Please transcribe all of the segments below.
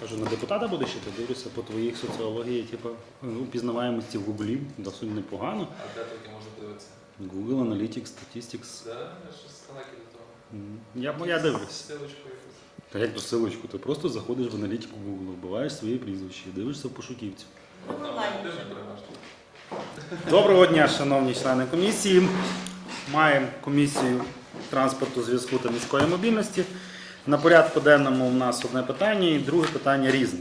Кажу, на депутата будеш ще дивлюся по твоїх соціології, типу, ну, пізнаваємості в Гуглі, досить непогано. А де тільки можна дивитися? Google Analytics, Statistics. Да, щось далеке до того. М, Я, я дивлюсь. Силочку якусь. Та як до силочку, ти просто заходиш в аналітику Google, вбиваєш своє прізвище, і дивишся в пошуківцю. Ну, не переважно. Доброго дня, шановні члени комісії. Маємо комісію транспорту, зв'язку та міської мобільності. На порядку денному у нас одне питання і друге питання різне.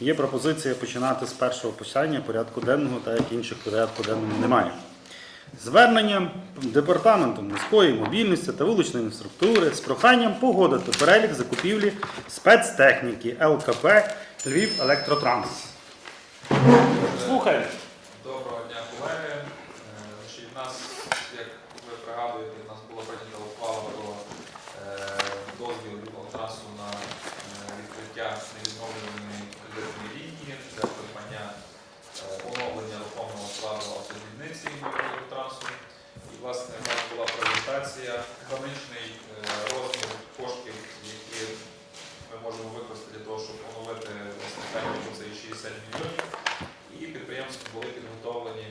Є пропозиція починати з першого питання порядку денного, так як інших порядку денному немає. Звернення департаменту міської мобільності та вуличної інфраструктури з проханням погодити перелік закупівлі спецтехніки ЛКП Львів Електротранс. Слухай. Доброго дня, колеги. Е, Значить, в нас, як ви пригадуєте, в нас була прийнята ухвала про е, дозвіл від трасу на е, відкриття невідновлюваної кредитної лінії для придбання е, оновлення рухомого складу автодільниці трасу. І, власне, в нас була презентація, граничний е, розмір коштів, які ми можемо використати для того, щоб оновити власне техніку, це і 60 мільйонів. І підприємству були підготовлені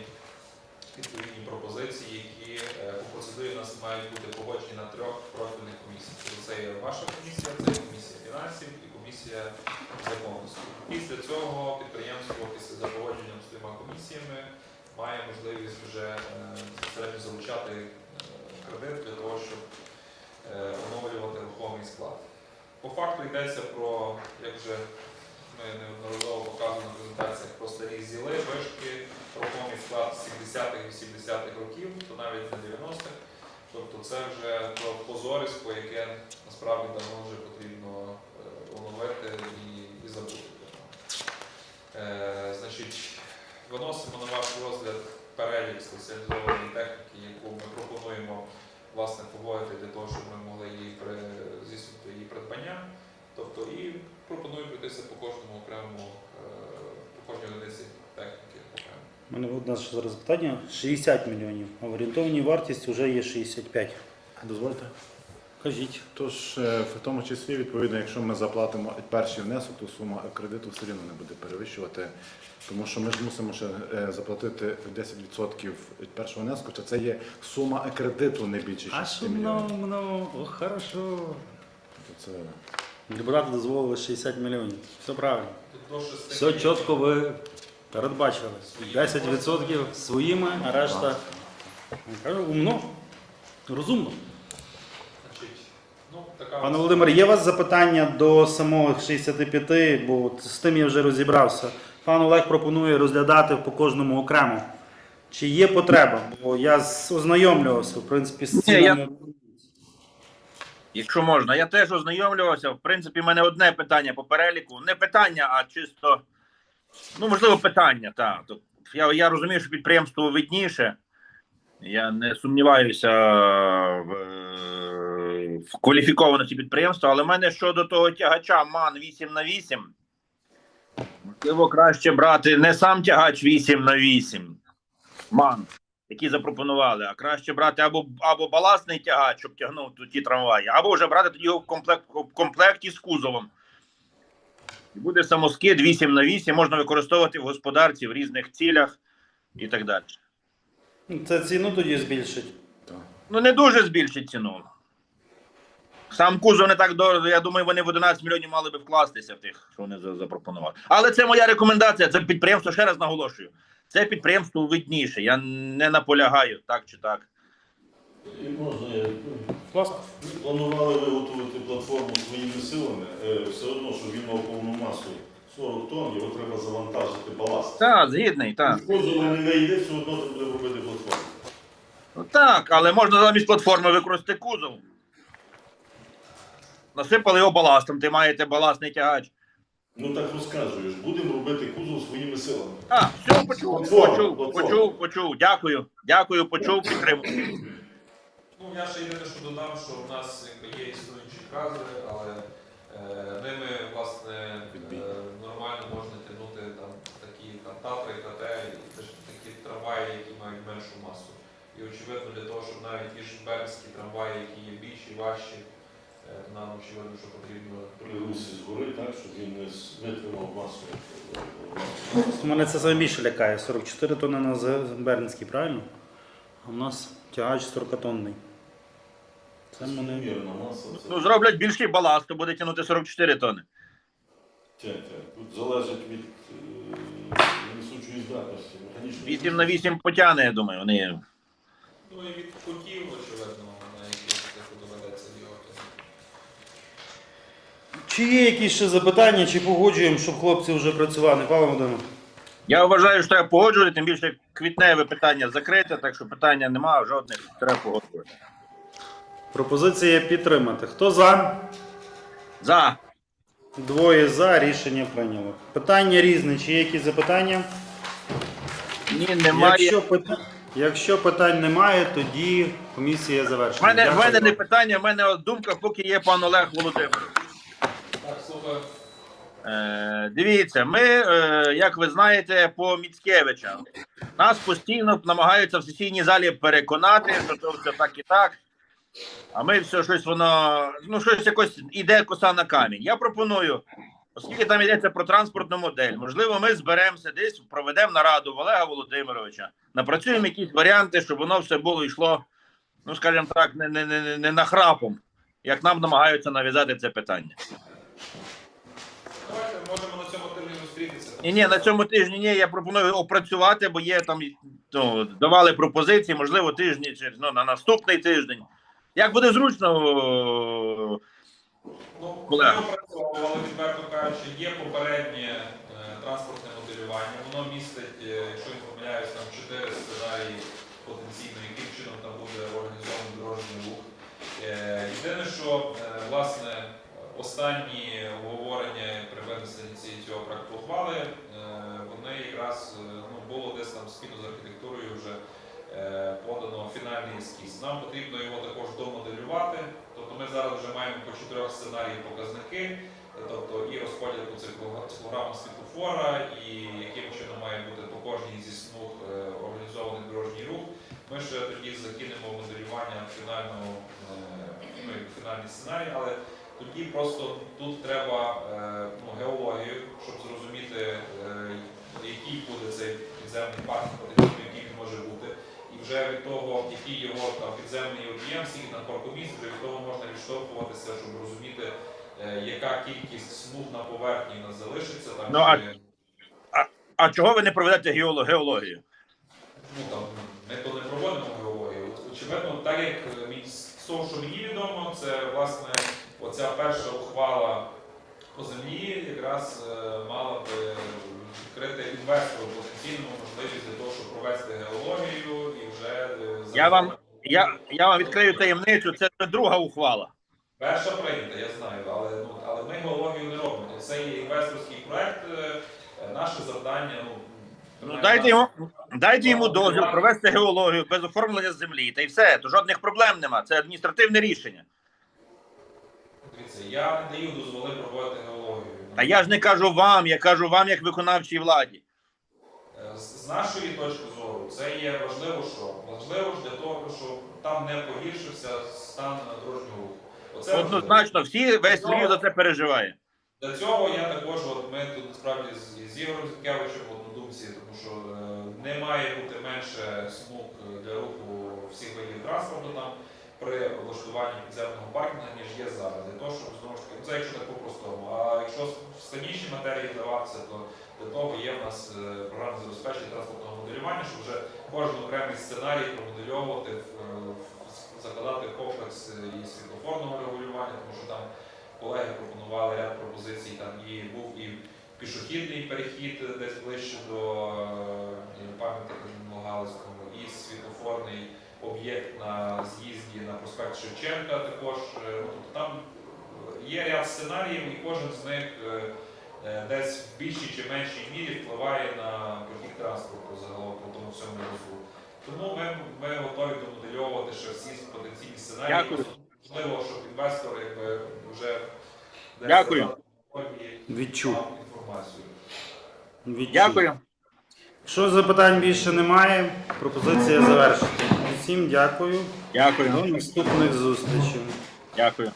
відповідні пропозиції, які е, у нас мають бути погоджені на трьох профільних комісіях. Тобто Це є ваша комісія, це є комісія фінансів і комісія законності. Після цього підприємство після за погодженням з трьома комісіями має можливість вже е, безпосередньо залучати е, кредит для того, щоб е, оновлювати рухомий склад. По факту йдеться про, як вже ми неодноразово показували на презентаціях про старі зіли, вишки, рухомий склад 70-х і 70-х років, то навіть не 90-х. Тобто це вже то позорисько, яке насправді давно вже потрібно е, оновити і, і забути. Е, значить, виносимо на ваш розгляд перелік спеціалізованої техніки, яку ми пропонуємо власне поводити для того, щоб ми могли її при, здійснити її придбання. Тобто і пропоную пройтися по кожному окремому, е, по кожній одиниці техніки окремо. У мене ще зараз питання. 60 мільйонів, а в орієнтовній вартість вже є 65. Дозвольте. Кажіть. Тож, е, в тому числі, відповідно, якщо ми заплатимо перший внесок, то сума кредиту все рівно не буде перевищувати, тому що ми ж мусимо ще е, заплатити 10% від першого внеску, чи це є сума кредиту не більше 60 мільйонів. ну, о, хорошо. Це Депутати дозволили 60 мільйонів. Все правильно. Все чітко ви передбачили. 10% своїми, а решта. Кажу, умно, розумно. Пане ось- Володимир, є у вас запитання до самого 65, бо з тим я вже розібрався. Пан Олег пропонує розглядати по кожному окремо. Чи є потреба? Бо я ознайомлювався, в принципі, з цінами. Якщо можна, я теж ознайомлювався. В принципі, в мене одне питання по переліку. Не питання, а чисто, ну, можливо, питання. Так. Я, я розумію, що підприємство видніше. Я не сумніваюся в, в кваліфікованості підприємства, але в мене щодо того тягача МАН 8 на 8 можливо, краще брати не сам тягач 8 на 8 МАН, який запропонували, а краще брати або, або баласний тягач, щоб тягнув ті трамваї, або вже брати тоді в, комплект, комплекті з кузовом. І буде самоскид 8 на 8 можна використовувати в господарці в різних цілях і так далі. Це ціну тоді збільшить. Ну, не дуже збільшить ціну. Сам кузов не так дорого. Я думаю, вони в 11 мільйонів мали би вкластися в тих, що вони запропонували. Але це моя рекомендація. Це підприємство, ще раз наголошую. Це підприємство видніше. Я не наполягаю, так чи так. І можна я Будь ласка. Ми планували виготовити платформу своїми силами, е, все одно, щоб він мав повну масу 40 тонн, його треба завантажити баласт. Так, згідний, так. З кузова не вийде, все одно треба буде робити платформу. Ну, так, але можна замість платформи використати кузов. Насипали його баластом, ти маєте баластний тягач. Ну так розказуєш, будемо робити кузов своїми силами. А, все, почув, почув, почув, почув. Дякую. Дякую, почув, підтримую. Ну, я ще єдине, що додам, що в нас якби, є існуючі кадри, але е, ними власне е, нормально можна тягнути там такі там татри, і теж такі трамваї, які мають меншу масу. І очевидно, для того, щоб навіть ті ж бернські трамваї, які є більші, важчі, е, нам очевидно, що потрібно При згори, так, щоб він не витримав масу. Мене це найбільше лякає. 44 тонни на Бернській, правильно? А в нас тягач 40-тонний. Це мене. Вірна маса. Це Ну, зроблять більший баласт, то буде тягнути 44 тонни. тя- тя. Тут залежить від е, несучої здатності. Механічної 8 на 8 потягне, я думаю. Вони Ну і від кутів, очевидно, на яких доведеться бігати. Чи є якісь ще запитання, чи погоджуємо, щоб хлопці вже працювали? Павло Володимирович? Я вважаю, що треба погоджувати, тим більше квітневе питання закрите, так що питання немає, жодних треба погоджувати. Пропозиція підтримати. Хто за? За. Двоє за. Рішення прийняло. Питання різне. Чи є якісь запитання? Ні, немає. Якщо, пита- Якщо питань немає, тоді комісія завершена. мене, в мене не питання, в мене думка, поки є пан Олег Володимирович. Так, слухаю. Е, дивіться, ми, е, як ви знаєте, по Міцкевича нас постійно намагаються в сесійній залі переконати, що це все так і так. А ми все щось воно, ну щось якось іде коса на камінь. Я пропоную, оскільки там йдеться про транспортну модель, можливо, ми зберемося десь, проведемо нараду в Олега Володимировича, напрацюємо якісь варіанти, щоб воно все було йшло, ну скажімо так, не, не, не, не нахрапом, як нам намагаються нав'язати це питання. Давайте можемо на цьому тижні зустрітися. Ні, ні, на цьому тижні ні, я пропоную опрацювати, бо є там ну, давали пропозиції, можливо, тижні чи ну, на наступний тиждень. Як буде зручно, Ну, ми опрацьовували, відверто кажучи, є попереднє е, транспортне моделювання. Воно містить, е, якщо не помиляюсь, там чотири сценарії потенційно, яким чином там буде організований дорожній рух. Е, Єдине, що власне останні обговорення при винесенні цього проекту ухвали, вони якраз ну, було десь там спільно з архітектурою вже подано фінальний ескіз. Нам потрібно його також домоделювати. Тобто ми зараз вже маємо по чотирьох сценаріях показники, е, тобто і розподіл по цикло- циклограмам світлофора, і яким чином має бути по кожній зі смуг е, організований дорожній рух. Ми ще тоді закинемо моделювання фінального, е, ну, фінальний сценарій, але тоді просто тут треба е, ну, геологію, щоб зрозуміти, е, який буде цей підземний парк, потенційно, який він може бути. І вже від того, який його там підземний об'єм, скільки там паркомісць, вже від того можна відштовхуватися, щоб розуміти, е, яка кількість смуг на поверхні нас залишиться. Там, Ну, а- чи- а чого ви не проведете геологію? ну, там, ми то не проводимо геологію. Очевидно, так як е, мені- того, що мені відомо, це власне оця перша ухвала по землі якраз е, мала б е, відкрити інвестору потенційну можливість для того, щоб провести геологію і вже е, Я вам- Я, я вам відкрию таємницю, це друга ухвала. Перша прийнята, я знаю, але ну але ми геологію не робимо. Це є інвесторський проект. е, Наше завдання. Ну, Ну, дайте йому, дайте йому дозвіл провести геологію без оформлення землі, та й все, то жодних проблем нема. Це адміністративне рішення. Дивіться, я не даю дозволи проводити геологію. А я ж не кажу вам, я кажу вам як виконавчій владі. Е, З нашої точки зору, це є важливо, що важливо ж для того, щоб там не погіршився стан дорожнього руху. Оце. Однозначно, всі весь Львів за це переживає. Для цього я також, от ми тут насправді з, з Ігорем Зінкевичем в однодумці, тому що е, не має бути менше смуг для руху всіх видів транспорту там при облаштуванні підземного паркінгу, ніж є зараз. Для того, щоб знову ж таки, ну це якщо так по-простому. А якщо в матерії вдаватися, то для того є в нас е, програма забезпечення транспортного моделювання, щоб вже кожен окремий сценарій промодельовувати, в- закладати комплекс е, і світлофорного регулювання, тому що там колеги пропонували ряд пропозицій. Там і був і пішохідний перехід десь ближче до е, пам'ятника Галицькому, і світлофорний об'єкт на з'їзді Шевченка. Також е, там є ряд сценаріїв, і кожен з них е, е, десь в більшій чи меншій мірі впливає на потік транспорту загалом по тому всьому розвитку. Тому ми, ми готові домодельовувати ще всі потенційні сценарії. Дякую. Можливо, щоб інвестор якби вже десь Дякую. Відчув. інформацію. Відчув. Дякую. Якщо запитань більше немає, пропозиція завершена. Всім дякую. Дякую. До наступних зустрічей. Дякую.